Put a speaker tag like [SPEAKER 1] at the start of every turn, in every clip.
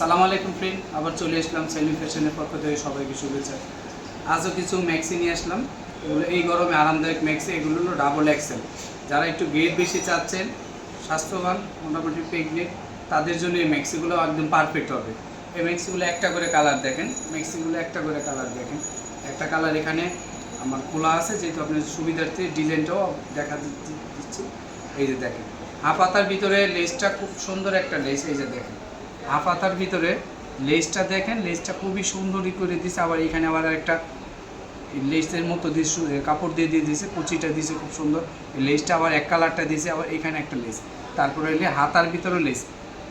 [SPEAKER 1] সালাম আলাইকুম ফ্রেন্ড আবার চলে আসলাম সেলিম ফ্যাশনের পক্ষ থেকে সবাইকে শুভেচ্ছা। আজও কিছু ম্যাক্সি নিয়ে আসলাম। এগুলো এই গরমে আরামদায়ক ম্যাক্সি এগুলো হলো ডাবল এক্সেল যারা একটু গেট বেশি চাচ্ছেন, স্বাস্থ্যবান, মোটামুটি প্রেগনেন্ট তাদের জন্য এই ম্যাক্সিগুলো একদম পারফেক্ট হবে। এই ম্যাক্সিগুলো একটা করে কালার দেখেন। ম্যাক্সিগুলো একটা করে কালার দেখেন। একটা কালার এখানে আমার খোলা আছে, যেহেতু আপনার সুবিধার্থে ডিজাইনটাও দেখা দিচ্ছি। এই যে দেখেন। হাফ হাতার ভিতরে লেসটা খুব সুন্দর একটা লেস এই যে দেখেন। হাফ হাতার ভিতরে লেসটা দেখেন লেসটা খুবই সুন্দরই করে দিছে। আবার এখানে আবার একটা লেসের মতো দিয়ে কাপড় দিয়ে দিয়ে দিয়েছে কুচিটা দিয়েছে খুব সুন্দর। লেসটা আবার এক কালারটা দিয়েছে আবার এখানে একটা লেস তারপরে এলে হাতার ভিতরে লেস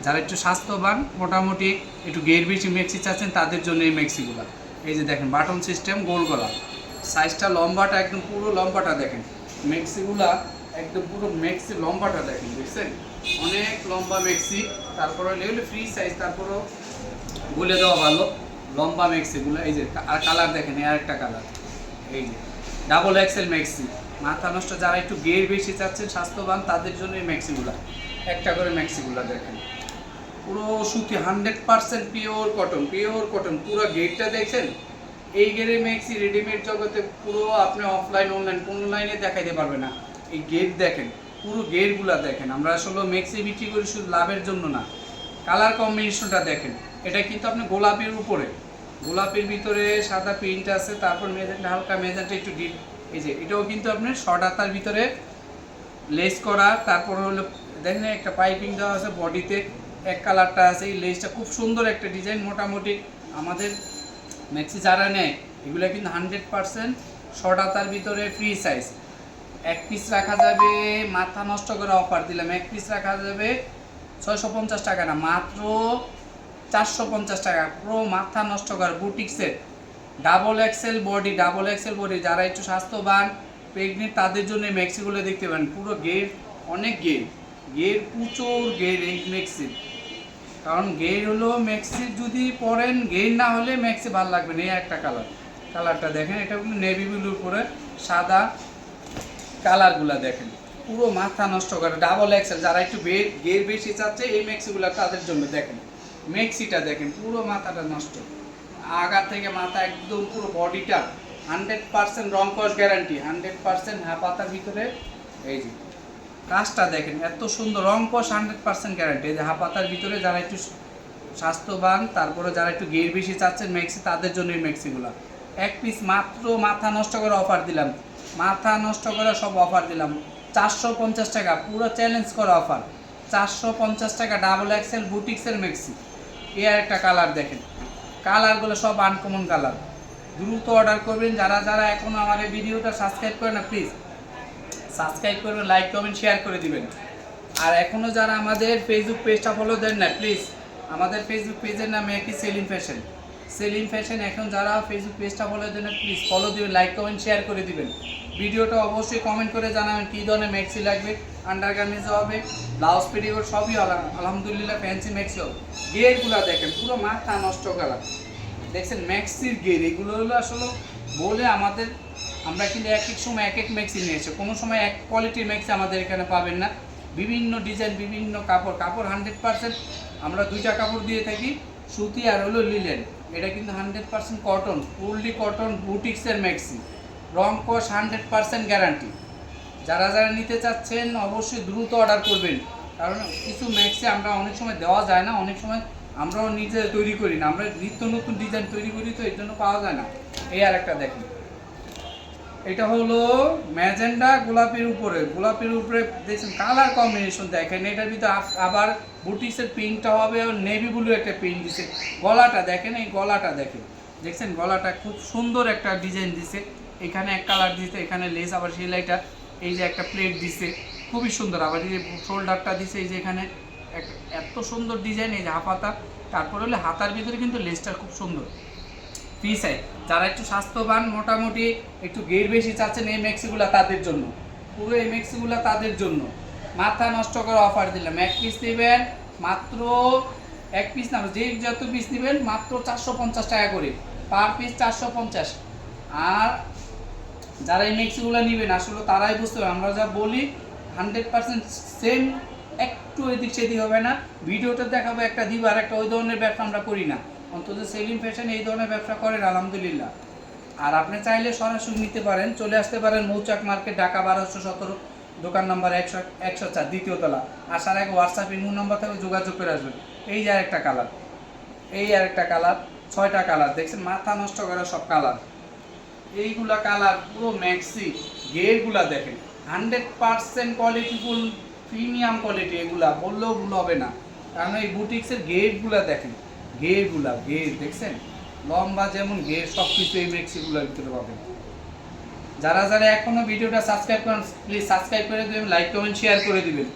[SPEAKER 1] যারা একটু স্বাস্থ্যবান, মোটামুটি একটু গের বেশি মেক্সি চাচ্ছেন, তাদের জন্য এই মেক্সিগুলো। এই যে দেখেন, বাটন সিস্টেম, গোল গলা। সাইজটা লম্বাটা একদম পুরো লম্বাটা দেখেন। মেক্সিগুলা একদম পুরো মেক্সি লম্বাটা দেখেন বুঝছেন অনেক লম্বা মেক্সি। তারপরে এগুলো ফ্রি সাইজ তারপরেও বলে দেওয়া ভালো। লম্বা মেক্সিগুলো এই যে, আর কালার দেখেন, এই আরেকটা কালার এই যে ডাবল এক্সেল ম্যাক্সি মাথা নষ্ট, যারা একটু গের বেশি চাচ্ছেন, স্বাস্থ্যবান, তাদের জন্য এই ম্যাক্সিগুলা একটা করে ম্যাক্সিগুলা দেখেন। পুরো সুতি hundred percent pure cotton pure cotton পুরো গেটটা দেখছেন এই গেরে ম্যাক্সি রেডিমেড জগতে পুরো আপনি অফলাইন অনলাইন কোনো লাইনে দেখাইতে পারবে না। এই গেট দেখেন। পুরো গেটগুলা দেখেন। আমরা আসলে মেক্সি বিক্রি করি শুধু লাভের জন্য না। কালার কম্বিনেশনটা দেখেন। এটা কিন্তু আপনি গোলাপির উপরে। গোলাপির ভিতরে সাদা প্রিন্ট আছে, তারপর মেজেন্টা, হালকা মেজেন্টা একটু ডিপ এই যে, এটাও কিন্তু আপনার শর্ট হাতার ভিতরে লেস করা। তারপর হলো, দেখেন একটা পাইপিং দেওয়া আছে বডিতে এক কালারটা আছে, এই লেসটা খুব সুন্দর একটা ডিজাইন মোটামুটি। আমাদের ম্যাক্সি যারা নেয়, এগুলো কিন্তু হান্ড্রেড পারসেন্ট শর্ট হাতার ভিতরে ফ্রি সাইজ এক পিস রাখা যাবে, মাথা নষ্ট করে অফার দিলাম, এক পিস রাখা যাবে ছয়শো পঞ্চাশ টাকা না, মাত্র চারশো পঞ্চাশ টাকা, পুরো মাথা নষ্ট কর বুটিক্সের double XL body double XL body যারা একটু স্বাস্থ্যবান প্রেগনেন্ট তাদের জন্য ম্যাক্সিগুলো দেখতে পারেন। পুরো গের অনেক গের গের প্রচুর গের এই ম্যাক্সির কারণ গের হলো ম্যাক্সি যদি পরেন গের না হলে ম্যাক্সি ভালো লাগবে না। এই একটা কালার কালারটা দেখেন, এটা নেভি ব্লুর উপরে সাদা। কালারগুলা দেখেন। পুরো মাথা নষ্ট করে ডাবল এক্সেল যারা একটু গের বেশি চাচ্ছে, এই ম্যাক্সিগুলো তাদের জন্য দেখেন। মেক্সিটা দেখেন, পুরো মাথাটা নষ্ট। আগা থেকে মাথা একদম পুরো বডিটা হান্ড্রেড পার্সেন্ট রং কস গ্যারান্টি হান্ড্রেড পার্সেন্ট হাফাতার ভিতরে। এই যে, কাজটা দেখেন, এত সুন্দর রং কস হান্ড্রেড পার্সেন্ট গ্যারান্টি এই যে হাফাতার ভিতরে যারা একটু স্বাস্থ্যবান, তারপরে যারা একটু গের বেশি চাচ্ছেন মেক্সি তাদের জন্য এই মেক্সিগুলো এক পিস মাত্র মাথা নষ্ট করে অফার দিলাম। মাথা নষ্ট করে সব অফার দিলাম। চারশো পঞ্চাশ টাকা, পুরো চ্যালেঞ্জ করা অফার চারশো পঞ্চাশ টাকা ডাবল এক্সেল বুটিক্সের মেক্সি এ আর একটা কালার দেখেন। কালারগুলো সব আনকমন কালার দ্রুত অর্ডার করবেন। যারা যারা এখনও আমার এই ভিডিওটা সাবস্ক্রাইব করে না প্লিজ সাবস্ক্রাইব করবেন লাইক কমেন্ট শেয়ার করে দিবেন। আর এখনও যারা আমাদের ফেসবুক পেজটা ফলো দেন না প্লিজ আমাদের ফেসবুক পেজের নাম একই সেলিং ফ্যাশন সেলিম ফ্যাশন। এখন যারা ফেসবুক পেজটা ফলো দেন প্লিজ ফলো দিবেন লাইক কমেন্ট শেয়ার করে দিবেন। ভিডিওটা অবশ্যই কমেন্ট করে জানাবেন কী ধরনের ম্যাক্সি লাগবে আন্ডার গার্মেন্টসও হবে ব্লাউজ পেটিকোট সবই আলহামদুলিল্লাহ ফ্যান্সি ম্যাক্সি হবে। গেরগুলো দেখেন, পুরো মাথা নষ্ট করা দেখছেন ম্যাক্সির গের এগুলো হলো আসলে বলে আমাদের, আমরা কিন্তু এক এক সময় এক এক ম্যাক্সি নিয়ে এসে কোনো সময় এক কোয়ালিটির ম্যাক্সি আমাদের এখানে পাবেন না। বিভিন্ন ডিজাইন বিভিন্ন কাপড় কাপড় হান্ড্রেড পার্সেন্ট আমরা দুইটা কাপড় দিয়ে থাকি, সুতি আর হলো লিলেন এটা কিন্তু hundred percent cotton fully cotton বুটিক্সের ম্যাক্সি রং কস হান্ড্রেড পার্সেন্ট গ্যারান্টি যারা যারা নিতে চাচ্ছেন, অবশ্যই দ্রুত অর্ডার করবেন। কারণ কিছু ম্যাক্সি আমরা অনেক সময় দেওয়া যায় না, অনেক সময় আমরাও নিজে তৈরি করি না। আমরা নিত্য নতুন ডিজাইন তৈরি করি, তো এর জন্য পাওয়া যায় না। এই আর একটা দেখেন। এটা হলো ম্যাজেন্ডা গোলাপের উপরে। গোলাপের উপরে দেখছেন কালার কম্বিনেশন দেখেন, এটার ভিতরে আবার বুটিক্সের প্রিন্টটা হবে নেভি ব্লু একটা প্রিন্ট দিছে। গলাটা দেখেন, এই গলাটা দেখেন। দেখছেন, গলাটা খুব সুন্দর একটা ডিজাইন দিছে। এখানে এক কালার দিছে, এখানে লেস আবার সেলাইটা এই যে একটা প্লেট দিছে। খুবই সুন্দর। আবার এই যে শোল্ডারটা দিছে, এই যে এখানে এত সুন্দর ডিজাইন এই যে হাফাতা তারপর হলে হাতার ভিতরে কিন্তু লেসটা খুব সুন্দর। ফ্রি সাইজ যারা একটু স্বাস্থ্যবান, মোটামুটি একটু গের বেশি চাচ্ছেন এই ম্যাক্সিগুলো তাদের জন্য। পুরো এই ম্যাক্সিগুলো তাদের জন্য। মাথা নষ্ট করে অফার দিলাম। এক পিস নেবেন মাত্র, এক পিস না, যে যত পিস নেবেন মাত্র চারশো পঞ্চাশ টাকা করে। পার পিস চারশো পঞ্চাশ। আর যারা এই মিক্সিগুলো নেবেন, আসলে তারাই বুঝতে হবে আমরা যা বলি হান্ড্রেড পার্সেন্ট সেম একটু এদিক সেদিক হবে না। ভিডিওটা দেখাবো একটা দিব, আর একটা ওই ধরনের ব্যবসা আমরা করি না। অন্তত সেলিং ফ্যাশন এই ধরনের ব্যবসা করেন, আলহামদুলিল্লাহ। আর আপনি চাইলে সরাসরি নিতে পারেন, চলে আসতে পারেন মৌচাক মার্কেট, ঢাকা বারোশো সতেরো, দোকান নাম্বার একশো একশো চার, দ্বিতীয় তলা। আসার আগে হোয়াটসঅ্যাপ ইমো নাম্বার থেকে যোগাযোগ করে আসবেন। এই যে আরেকটা কালার এই আর একটা কালার ছয়টা কালার দেখছেন মাথা নষ্ট করা সব কালার এইগুলা কালার পুরো ম্যাক্সি গেরগুলা দেখেন। Hundred percent qualityful premium quality এগুলা বললেও ভুল হবে না। কারণ এই বুটিক্সের গেটগুলা দেখেন। গেরগুলা গের দেখছেন? লম্বা যেমন গের সব কিছু এই ম্যাক্সিগুলোর ভিতরে পাবেন। যারা যারা এখনও ভিডিওটা সাবস্ক্রাইব করেন প্লিজ সাবস্ক্রাইব করে দেবেন লাইক কমেন্ট শেয়ার করে দিবেন।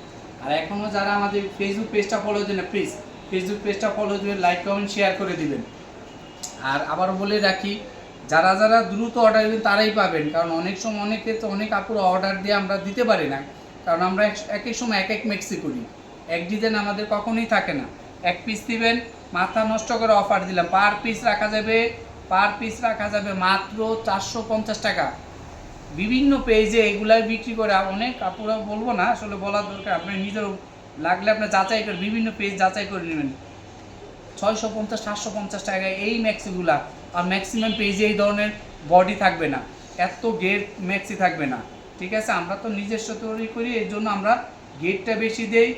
[SPEAKER 1] আর এখনও যারা আমাদের ফেসবুক পেজটা ফলো দেন প্লিজ ফেসবুক পেজটা ফলো দিবেন লাইক কমেন্ট শেয়ার করে দিবেন। আর আবার বলে রাখি, যারা যারা দ্রুত অর্ডার দিবেন, তারাই পাবেন। কারণ অনেক সময় অনেকে তো অনেক আপুর অর্ডার দিয়ে আমরা দিতে পারি না। কারণ আমরা এক এক সময় এক এক মেক্সি করি এক ডিজাইন আমাদের কখনোই থাকে না। এক পিস দিবেন মাথা নষ্ট করে অফার দিলাম। পার পিস রাখা যাবে পার পিস রাখা যাবে মাত্র চারশো পঞ্চাশ টাকা। বিভিন্ন পেজে এগুলাই বিক্রি করে অনেক কাপড়া বলব না, আসলে বলার দরকার আপনি নিজের লাগলে আপনি যাচাই করে বিভিন্ন পেজ যাচাই করে নেবেন। ছয়শো পঞ্চাশ, সাতশো পঞ্চাশ টাকায় এই ম্যাক্সিগুলা আর ম্যাক্সিমাম পেজে এই ধরনের বডি থাকবে না। এত গেট ম্যাক্সি থাকবে না। ঠিক আছে, আমরা তো নিজস্ব তৈরি করি, এর জন্য আমরা গেটটা বেশি দেই।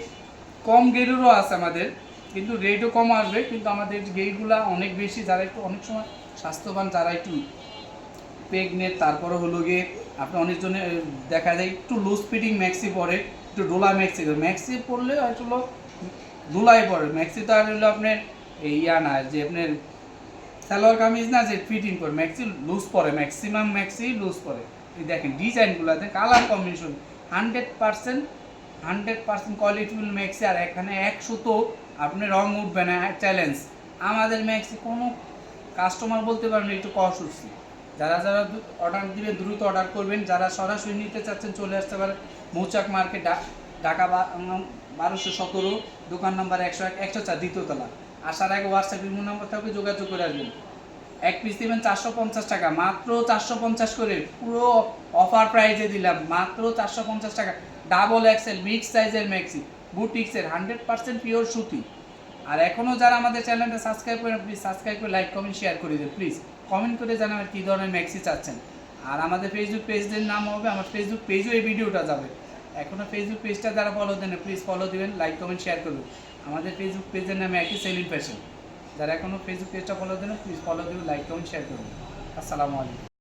[SPEAKER 1] কম গেটেরও আছে আমাদের। কিন্তু রেটও কম আসবে, কিন্তু আমাদের গেটগুলা অনেক বেশি, যারা একটু অনেক সময় স্বাস্থ্যবান যারা একটু প্রেগনেন্ট তারপরে হলো গিয়ে আপনি অনেকজনে দেখা যায় একটু লুজ ফিটিং ম্যাক্সি পরে, একটু ডোলা ম্যাক্সি ম্যাক্সি পরলে হলো ডোলাই পরে। ম্যাক্সি তো আর হলো আপনার এই ইয়া না, যে আপনার সালোয়ার কামিজ না যে ফিটিং করে ম্যাক্সি লুজ পরে ম্যাক্সিমাম ম্যাক্সি লুজ পরে। এই দেখেন ডিজাইনগুলোতে colour combination hundred percent hundred percent qualityful maxi আর এখানে একশো তো আপনি রং উঠবে না চ্যালেঞ্জ আমাদের ম্যাক্সি কোনো কাস্টমার বলতে পারবেন একটু কষ উঠছি যারা যারা অর্ডার দিবেন দ্রুত অর্ডার করবেন। যারা সরাসরি নিতে চাচ্ছেন, চলে আসতে পারেন মৌচাক মার্কেট ঢাকা বারোশো সতেরো, দোকান নাম্বার একশো এক, একশো চার, দ্বিতীয়তলা। আসার আগে হোয়াটসঅ্যাপ ইমো নাম্বার থাকবে, যোগাযোগ করে আসবেন। এক পিস দিবেন চারশো পঞ্চাশ টাকা, মাত্র চারশো পঞ্চাশ করে পুরো অফার প্রাইজে দিলাম, মাত্র চারশো পঞ্চাশ টাকা। ডাবল এক্সেল মিক্স সাইজের ম্যাক্সি বুটিক্সের হান্ড্রেড পার্সেন্ট পিওর সুতি। আর এখনও যারা আমাদের চ্যানেলটা সাবস্ক্রাইব করেন প্লিজ সাবস্ক্রাইব করে লাইক কমেন্ট শেয়ার করে দিন প্লিজ কমেন্ট করে জানাবেন কী ধরনের ম্যাক্সি চাচ্ছেন। আর আমাদের ফেসবুক পেজের নাম হবে, আমার ফেসবুক পেজও এই ভিডিওটা যাবে। এখনও ফেসবুক পেজটা যারা ফলো দেন প্লিজ ফলো দিবেন লাইক কমেন্ট শেয়ার করবেন। আমাদের ফেসবুক পেজের নামে একই সেলিং ফ্যাশন যারা এখনও ফেসবুক পেজটা ফলো দেন প্লিজ ফলো দেবেন লাইক কমেন্ট শেয়ার করবেন। আসসালামু আলাইকুম।